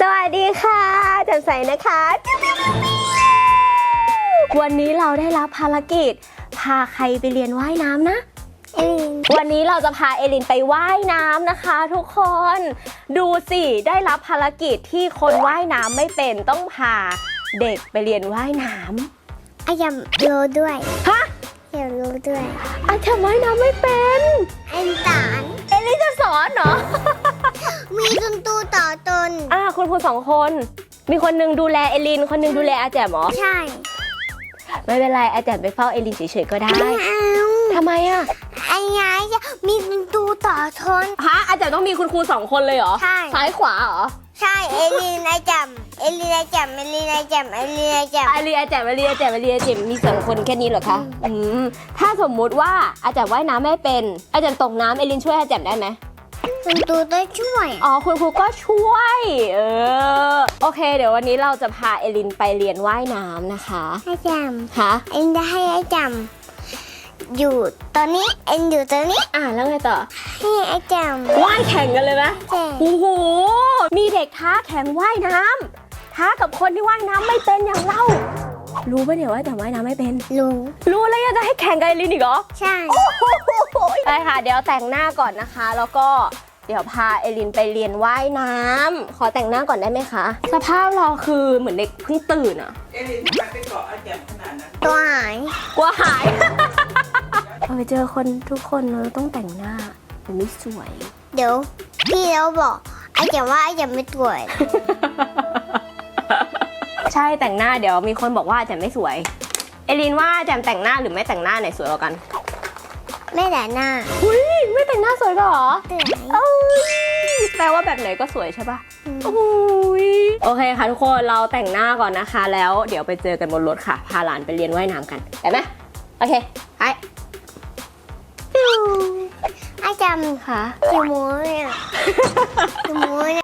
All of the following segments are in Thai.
สวัสดีค่ะแจ่มใสนะคะวันนี้เราได้รับภารกิจ พาใครไปเรียนว่ายน้ำนะ เอลินวันนี้เราจะพาเอลินไปว่ายน้ำนะคะทุกคน ดูสิได้รับภารกิจที่คนว่ายน้ำไม่เป็นต้องพาเด็กไปเรียนว่ายน้อายังรู้ด้วยำฮะอยากรู้ด้วยอาจารย์ว่ายน้ำไม่เป็น อันตานเอลินจะสอนเหรอ มีตุนตูต่อตน อ่าคุณครูสองคน มีคนหนึงดูแลเอลิน คนหนึงดูแลอาแจมเหรอ ใช่ไม่เป็นไรอาแจมไปเฝ้าเอลินเฉยๆก็ได้ ไม่เอาทำไมอะ อันย้ายจะมีตุนตูต่อทน ฮะอาจารย์ต้องมีคุณครูสองคนเลยเหรอ ใช่ ซ้ายขวาเหรอใช่ เอลินไอจำเอลินไอจำเอลินไอจำเอลินไอจอาเรียอาจารย์อาเรียอาจารย์อาเรียอาจารย์มีสองคนแค่นี้เหรอคะอืมถ้าสมมุติว่าอาจารย์ว่ายน้ำไม่เป็น อาจารย์ตกน้ำเอลินช่วยอาจารย์ได้ไหมำตุนตูต้องช่วย อ๋อ คุณครูก็ช่วย เออ โอเค เดี๋ยววันนี้เราจะพาเอลินไปเรียนว่ายน้ำนะคะไอจฮะำเอ็นจะให้ไอจำอยู่ตอนนี้เอ็นอยู่ตอนนี้ อ่าแล้วไงต่อ ให้ไอจำว่ายแข่งกันเลยไหมใช่โอ้โห มีเด็กท้าแข่งว่ายน้ำท้ากับคนที่ว่ายน้ำไม่เป็นอย่างเรา รู้ปะเนี่ยว่าแต่ว่ายน้ำไม่เป็น รู้ รู้แล้วยังจะให้แข่งกับเอลินอีกเหรอใช่ ไปค่ะ เดี๋ยวแต่งหน้าก่อนนะคะ แล้วก็เดี๋ยวพาเอลินไปเรียนว่ายน้ำขอแต่งหน้าก่อนได้ไหมคะ สภาพเราคือเหมือนเด็กเพิ่งตื่นอะเอลินทำไมไปเกาะอาแจมขนาดนั้นตัวหายกลัวหาย พอไปเจอคนทุกคนเราต้องแต่งหน้ามันไม่สวย เดี๋ยว พี่เราบอกไอจำว่าไอจำไม่ตรวจ ใช่แต่งหน้าเดี๋ยวมีคนบอกว่าแจมไม่สวย เอลินว่าแจมแต่งหน้าหรือไม่แต่งหน้าไหนสวยกว่ากันไม่แต่หน้าอุ้ยไม่แต่งหน้าสวยกว่าเหรอเตือนเอ้ยแปลว่าแบบไหนก็สวยใช่ปะอืมโอ้ยโอเคค่ะทุกคนเราแต่งหน้าก่อนนะคะ แล้วเดี๋ยวไปเจอกันบนรถค่ะ พาหลานไปเรียนว่ายน้ำกันได้ไหมโอเคไปไอจำค่ะจิโมเนี่ยจิโมเนี่ย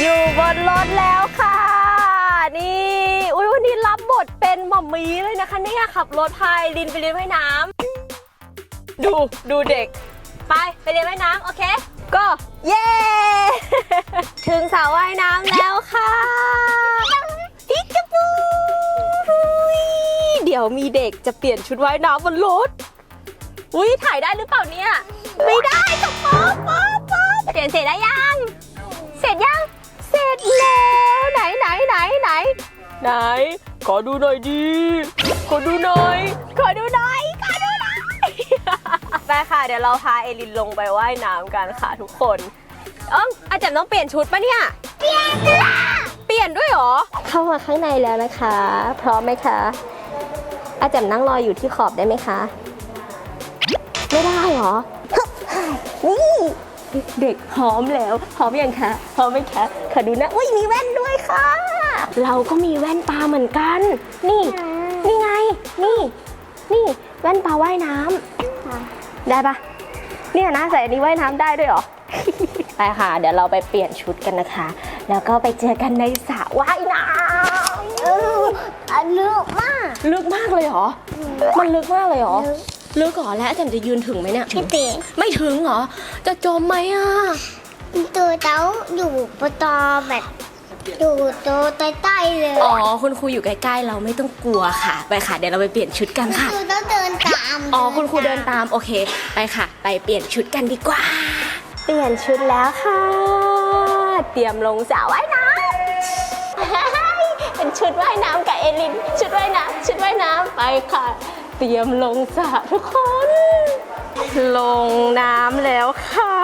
อยู่บนรถแล้วค่ะ นี่ อุ้ยวันนี้รับบทเป็นหม่อมมีเลยนะคะเนี่ยขับรถพายลินไปเรียนว่ายน้ำดูดูเด็ก ไปไปเรียนว่ายน้ำโอเคก็เย้ถึงสระว่ายน้ำแล้วค่ะพิกบูเดี๋ยวมีเด็กจะเปลี่ยนชุดว่ายน้ำบนรถอุ้ยถ่ายได้หรือเปล่าเนี่ย ไม่ได้ต้องป๊อปป๊อปป๊อปเปลี่ยนเสร็จแล้วยัง เสร็จยัง เสร็จแล้วไหนไหนไหนไหนไหน ขอดูหน่อยดีขอดูหน่อย ขอดูหน่อยขอดูหน่อยไปค่ะ เดี๋ยวเราพาเอลินลงไปว่ายน้ำกันค่ะทุกคนเอ้ออาจารย์ต้องเปลี่ยนชุดปะเนี่ย เปลี่ยนเปลี่ยนด้วยเหรอ เข้ามาข้างในแล้วนะคะ พร้อมไหมคะ อาจารย์นั่งรออยู่ที่ขอบได้ไหมคะ ไม่ได้เหรอ นี่ เด็กพร้อมแล้วพร้อมยังคะพร้อมไหมคะขอดูนะอุ้ยมีแว่นด้วยค่ะ เราก็มีแว่นตาเหมือนกัน นี่ นี่ไง นี่ นี่แว่นตาว่ายน้ำได้ปะเนี่ยนะใส่อันนี้ว่ายน้ำได้ด้วยเหรอ ไปค่ะ เดี๋ยวเราไปเปลี่ยนชุดกันนะคะ แล้วก็ไปเจอกันในสระว่ายน้เอออันลึกมากำลึกมากเลยเหรอ มันลึกมากเลยเหรอ ลึก ก่อนแล้วอาจารย์จะยืนถึงไหมเนี่ยพี่เต๋ไม่ถึงเหรอ จะจมไหมอะตัวเต้าอยู่ปตอแบบอยู่ตัวใต้ๆเลย อ๋อ คุณครูอยู่ใกล้ๆ เราไม่ต้องกลัวค่ะ ไปค่ะ เดี๋ยวเราไปเปลี่ยนชุดกันค่ะคือต้องเดินตาม อ๋อ คุณครูเดินตาม โอเค ไปค่ะ ไปเปลี่ยนชุดกันดีกว่า เปลี่ยนชุดแล้วค่ะ เตรียมลงสระว่ายน้ำเป็นชุดว่ายน้ำกับเอลิน ชุดว่ายน้ำชุดว่ายน้ำไปค่ะ เตรียมลงสระทุกคน ลงน้ำแล้วค่ะ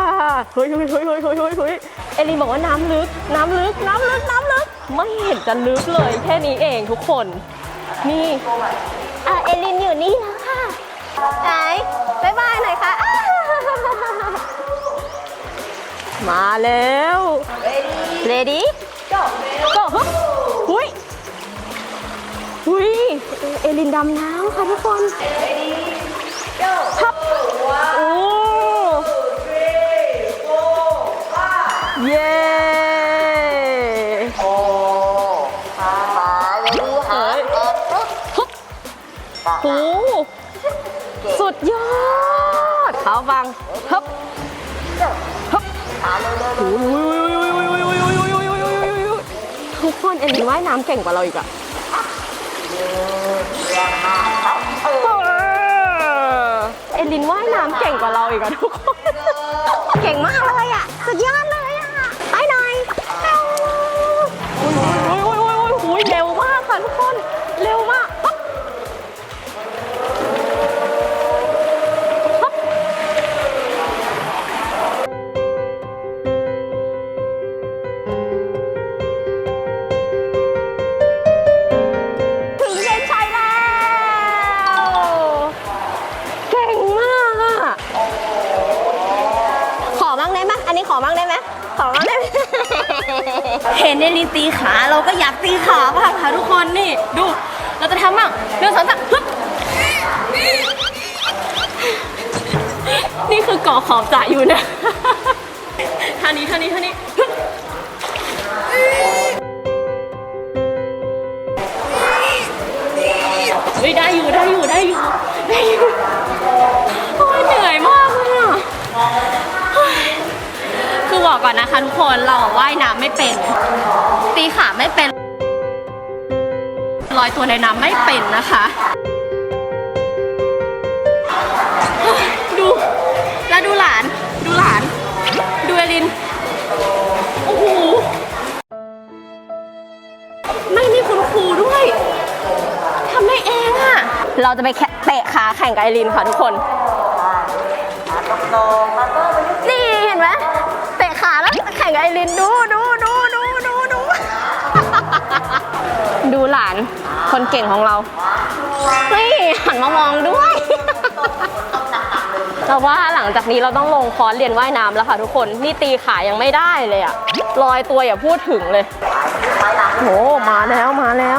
เฮ้ยเฮ้ยเฮ้ยเฮ้ยเฮ้ยเฮ้ยเฮ้ยเอลินบอกว่าน้ำลึก น้ำลึก น้ำลึก น้ำลึก ไม่เห็นจะลึกเลย แค่นี้เองทุกคน นี่อะเอลินอยู่นี่แล้วค่ะไหนบายบายหน่อยค่ะ มาแล้วเรดี้ก็ก็ฮึบหุย อุ้ยเอลินดำน้ำค่ะทุกคนฮับโอ้เย้โอ้ขาลูหาฮึบโอ้สุดยอดเขาฟังฮึบฮึบโอ้ยทุกคนเอ็นว่ายน้ำเก่งกว่าเราอีกอะ เอลินว่ายน้ำเก่งกว่าเราอีกอะทุกคน เก่งมากเลยอะสุดยอดเลยอะไปหน่อยโอ้ยโอ้ยโอ้ยโอ้ยเร็วมากค่ะทุกคน เร็วมาก ได้ไหมขอได้ไหมเห็นเนลินตีขาเราก็อยากตีขาบ้างค่ะทุกคนนี่ดู เราจะทำบ้างเรื่องสองสามฮึบนี่คือเกาะขอบจ่าอยู่นะท่านี้ท่านี้ท่านี้ได้อยู่ได้อยู่ได้อยู่ได้อยู่ นะคะทุกคนเราว่ายน้ำไม่เป็น ตีขาไม่เป็นลอยตัวในน้ำไม่เป็นนะคะ ดู แล้วดูหลาน ดูหลาน ดูเอลิน โอ้โห ไม่มีคุณครูด้วยทำได้เองอะเราจะไปเตะขาแข่งกับเอลินค่ะทุกคน ตรงๆแล้ว ลินดูดูดูดูดูดู ดูหลานคนเก่งของเราเฮ้ยหันมามองด้วย เราว่าหลังจากนี้เราต้องลงคอร์สเรียนว่ายน้ำแล้วค่ะทุกคน นี่ตีขายังไม่ได้เลยอะลอยตัวอย่าพูดถึงเลย โอ้มาแล้วมาแล้ว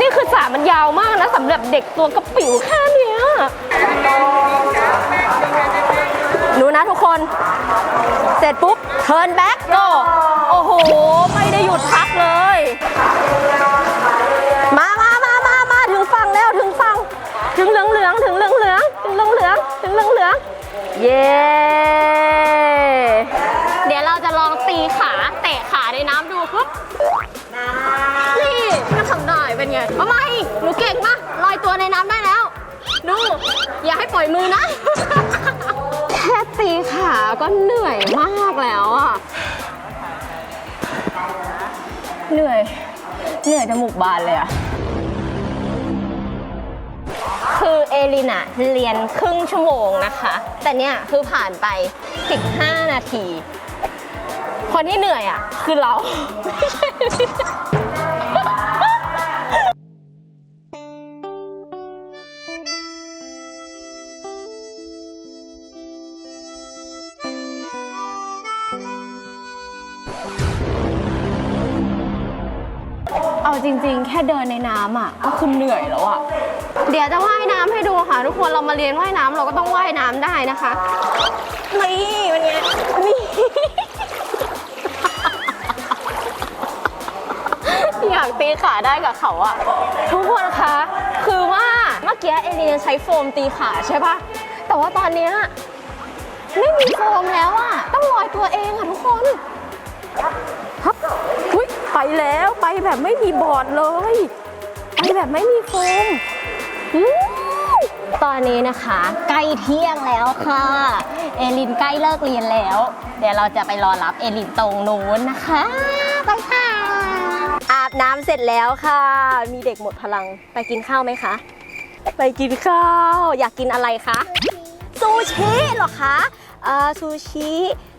นี่คือสระมันยาวมากนะสำหรับเด็กตัวกระปิ๋วแค่เนี้ยดูนะทุกคน เสร็จปุ๊บ turn back go โอ้โห ไม่ได้หยุดพักเลย มามามามามาถึงฝั่งแล้วถึงฝั่งถึงเหลืองเหลืองถึงเหลืองเหลืองถึงเหลืองเหลืองถึงเหลืองเหลืองเย้ ดู อย่าให้ปล่อยมือนะ แค่ตีขาก็เหนื่อยมากแล้วอะเหนื่อย เหนื่อยจมูกบานเลยอะคือเอลินอะเรียนครึ่งชั่วโมงนะคะ แต่เนี่ยคือผ่านไป 15 นาที คนที่เหนื่อยอะคือเรา เอาจริงๆ แค่เดินในน้ำอะก็คือเหนื่อยแล้วอะ เดี๋ยวจะว่ายน้ำให้ดูค่ะทุกคนเรามาเรียนว่ายน้ำเราก็ต้องว่ายน้ำได้นะคะนี่เป็นไงนี่อยากตีขาได้กับเขาอะทุกคนคะคือว่าเมื่อกี้เอเลียนใช้โฟมตีขาใช่ปะแต่ว่าตอนเนี้ยไม่มีโฟมแล้วอะต้องลอยตัวเองอะทุกคนฮับอุ๊ย ไปแล้วไปแบบไม่มีบอร์ดเลย ไปแบบไม่มีโฟมอู้ตอนนี้นะคะ ใกล้เที่ยงแล้วค่ะ เอลินใกล้เลิกเรียนแล้ว เดี๋ยวเราจะไปรอรับเอลินตรงนู้นนะคะไปค่ะอาบน้ำเสร็จแล้วค่ะ มีเด็กหมดพลังไปกินข้าวไหมคะไปกินข้าว อยากกินอะไรคะซูชิเหรอคะเอ่อซูชิ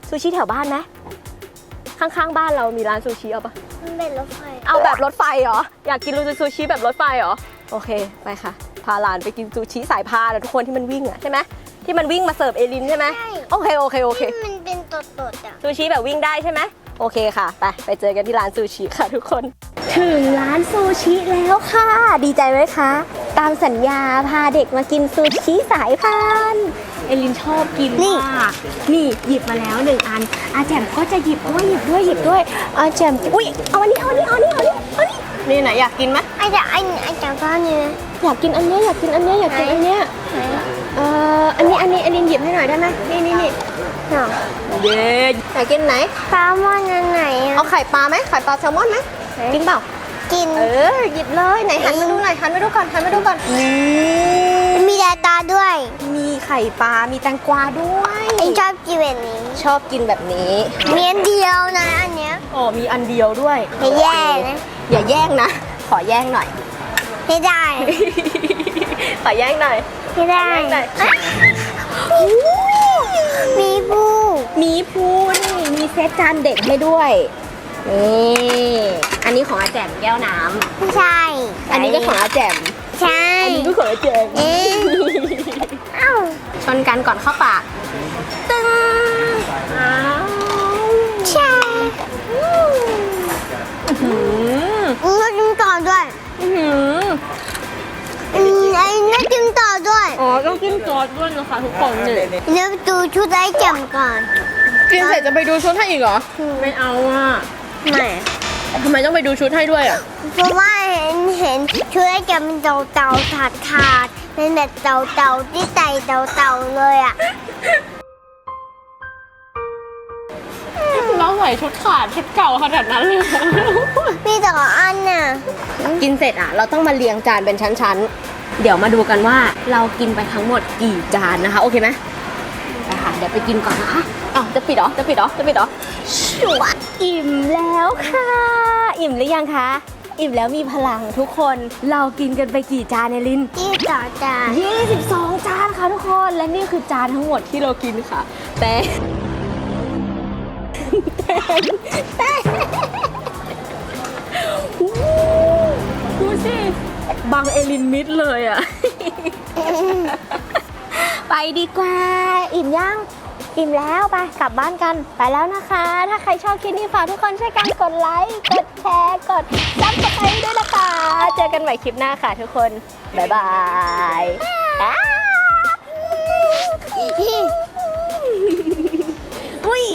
ซูชิแถวบ้านไหม ข้างๆ บ้านเรามีร้านซูชิเอาปะมันเป็นรถไฟเอาแบบรถไฟเหรอ อยากกินซูชิแบบรถไฟเหรอ โอเค ไปค่ะ พาหลานไปกินซูชิสายพานอะทุกคนที่มันวิ่งอะใช่ไหมที่มันวิ่งมาเสิร์ฟเอลินใช่ไหมโอเคโอเคโอเคที่มันเป็นตดๆอะ ซูชิแบบวิ่งได้ใช่ไหมโอเคค่ะ ไปไปเจอกันที่ร้านซูชิค่ะทุกคน ถึงร้านซูชิแล้วค่ะ ดีใจไหมคะ ตามสัญญาพาเด็กมากินซูชิสายพาน เอลินชอบกินมากนี่หยิบมาแล้วหนึ่งอัน อาแจมก็จะหยิบด้วยหยิบด้วยหยิบด้วย อาแจมอุ้ยเอาอันนี้เอาอันนี้เอาอันนี้เอาอันนี้เอาอันนี้นี่ไหนอยากกินไหมไอ้จะไอ้ไอ้จะก้อนนี้อยากกินอันเนี้ยอยากกินอันเนี้ยอยากกินอันเนี้ยเอ่ออันนี้อันนี้อันนี้หยิบให้หน่อยได้ไหมนี่นี่นี่เนาะเย้อยากกินไหนปลาหม้อนอันไหนเอาอะไข่ปลาไหมไข่ปลาแซลมอนไหมกินเปล่า กิน เออ หยิบเลยไหนหันมาดูหน่อยหันมาดูก่อนหันมาดูก่อนนี่มีดาตาด้วย มีไข่ปลา มีแตงกวาด้วยไอ้ชอบกินแบบนี้ ชอบกินแบบนี้มีอันเดียวนะอันเนี้ยโอ้มีอันเดียวด้วยไม่แย่นะอย่าแย่งนะ ขอแย่งหน่อยไม่ได้ ขอแย่งหน่อยไม่ได้ไม่ได้มีบูมีพูนี่มีเซตจานเด็กให้ด้วยนี่ อันนี้ของอาแจมแก้วน้ำไม่ใช่ อันนี้ก็ของอาแจมใช่อันนี้ก็ของอาแจมเอ๊ะเอ้าชนกันก่อนเข้าปาก ตึ้งอ้าวใช่อืมหืมอืมกินต่อด้วยอื้อหืออืมไอ้นี่กินต่อด้วยอ๋อต้องกินซอสด้วยนะคะทุกคนเนี่ยเดี๋ยวดูชุดไอ้แจ่มก่อนกินเสร็จจะไปดูชุดให้อีกเหรอ ไม่เอาอะไม่ ทำไมต้องไปดูชุดให้ด้วยอะ เพราะว่าเห็นเห็นชุดไอ้แจ่มเป็นเต่าเต่าถาดถาดเป็นแบบเต่าเต่าที่ไต่เต่าเต่าเลยอะเราใส่ชุดขาดชุดเก่าขนาดนั้นเลยมีแต่ละอันน่ะกินเสร็จอะ เราต้องมาเรียงจานเป็นชั้นๆ เดี๋ยวมาดูกันว่าเรากินไปทั้งหมดกี่จานนะคะ โอเคไหมไปค่ะเดี๋ยวไปกินก่อนนะคะ อ๋อจะปิดเหรอ จะปิดเหรอ จะปิดเหรอชัวร์อิ่มแล้วค่ะ อิ่มหรือยังคะ อิ่มแล้วมีพลังทุกคน เรากินกันไปกี่จานเนยลิน ที่ต่อจาน22 จานค่ะทุกคน และนี่คือจานทั้งหมดที่เรากินค่ะ แต่แต่แต่อู้ดูสิบังเอลินมิดเลยอะไปดีกว่า อิ่มยัง อิ่มแล้วไปกลับบ้านกันไปแล้วนะคะ ถ้าใครชอบคลิปนี้ฝากทุกคนช่วยกันกดไลค์กดแชร์กดซับสไครต์ด้วยนะคะเจอกันใหม่คลิปหน้าค่ะทุกคนบ๊ายบายอุ้ย